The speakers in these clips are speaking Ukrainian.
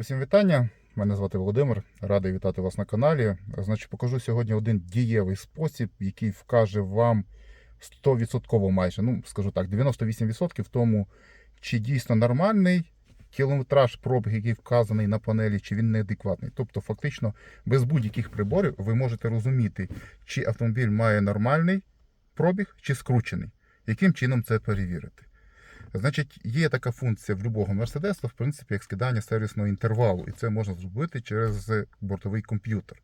Усім вітання. Мене звати Володимир. Радий вітати вас на каналі. Значить, покажу сьогодні один дієвий спосіб, який вкаже вам 100% майже, ну скажу так, 98% в тому, чи дійсно нормальний кілометраж пробіг, який вказаний на панелі, чи він неадекватний. Тобто, фактично, без будь-яких приборів ви можете розуміти, чи автомобіль має нормальний пробіг, чи скручений. Яким чином це перевірити? Значить, є така функція в будь-якого Мерседеса, в принципі, як скидання сервісного інтервалу, і це можна зробити через бортовий комп'ютер.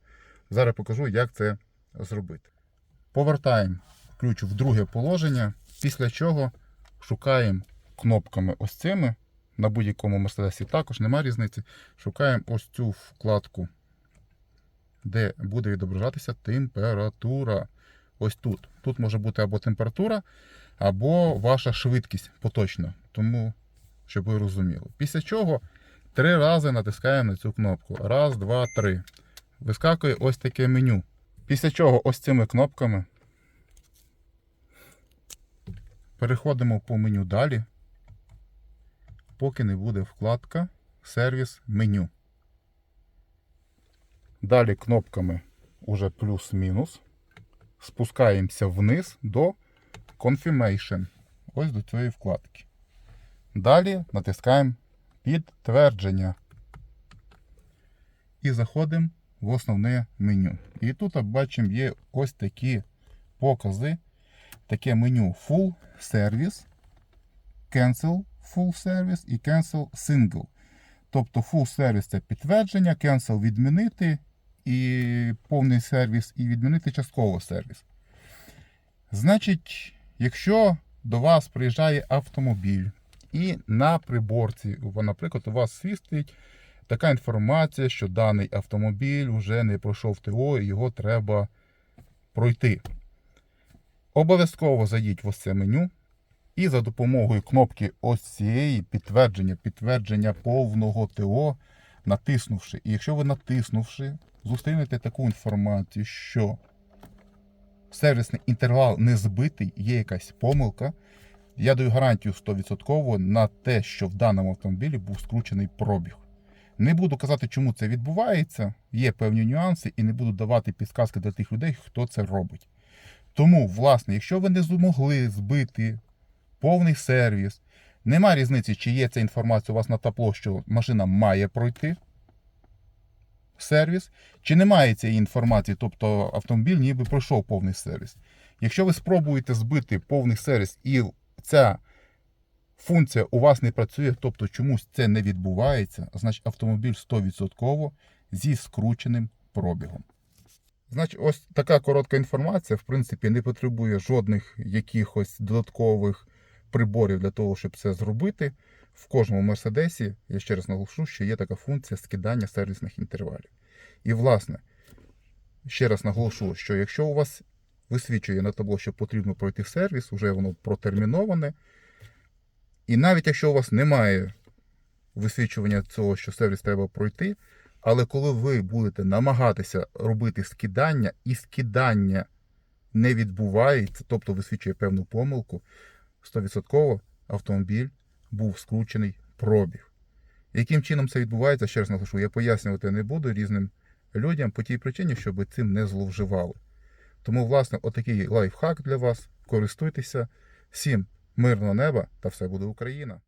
Зараз покажу, як це зробити. Повертаємо ключ в друге положення, після чого шукаємо кнопками ось цими. На будь-якому Мерседесі також немає різниці. Шукаємо ось цю вкладку, де буде відображатися температура. Ось тут. Тут може бути або температура, або ваша швидкість поточна. Тому, щоб ви розуміли. Після чого три рази натискаємо на цю кнопку. Раз, два, три. Вискакує ось таке меню. Після чого ось цими кнопками переходимо по меню далі, поки не буде вкладка сервіс меню. Далі кнопками уже плюс-мінус. Спускаємося вниз до Confirmation. Ось до цієї вкладки. Далі натискаємо підтвердження. І заходимо в основне меню. І тут бачимо є ось такі покази. Таке меню Full Service, Cancel Full Service і Cancel Single. Тобто Full Service це підтвердження, Cancel відмінити і повний сервіс, і відмінити частково сервіс. Значить, якщо до вас приїжджає автомобіль, і на приборці, наприклад, у вас свістить така інформація, що даний автомобіль вже не пройшов ТО і його треба пройти. Обов'язково зайдіть в ось це меню. І за допомогою кнопки ось цієї підтвердження, підтвердження повного ТО, натиснувши. І якщо ви натиснувши, зустрінете таку інформацію, що сервісний інтервал не збитий, є якась помилка. Я даю гарантію 100% на те, що в даному автомобілі був скручений пробіг. Не буду казати, чому це відбувається, є певні нюанси, і не буду давати підказки для тих людей, хто це робить. Тому, власне, якщо ви не змогли збити повний сервіс, нема різниці, чи є ця інформація у вас на табло, що машина має пройти сервіс, чи немає цієї інформації, тобто автомобіль ніби пройшов повний сервіс. Якщо ви спробуєте збити повний сервіс і ця функція у вас не працює, тобто чомусь це не відбувається, значить автомобіль 100% зі скрученим пробігом. Значить, ось така коротка інформація, в принципі, не потребує жодних якихось додаткових приборів для того, щоб це зробити. В кожному Мерседесі, я ще раз наголошу, що є така функція скидання сервісних інтервалів. І, власне, ще раз наголошу, що якщо у вас висвічує на табло, що потрібно пройти сервіс, вже воно протерміноване. І навіть якщо у вас немає висвічування цього, що сервіс треба пройти, але коли ви будете намагатися робити скидання, і скидання не відбувається, тобто висвічує певну помилку, 100% автомобіль був скручений пробіг. Яким чином це відбувається, ще раз наголошу, я пояснювати не буду різним людям по тій причині, щоб цим не зловживали. Тому, власне, отакий лайфхак для вас. Користуйтеся. Всім мирного неба та все буде Україна!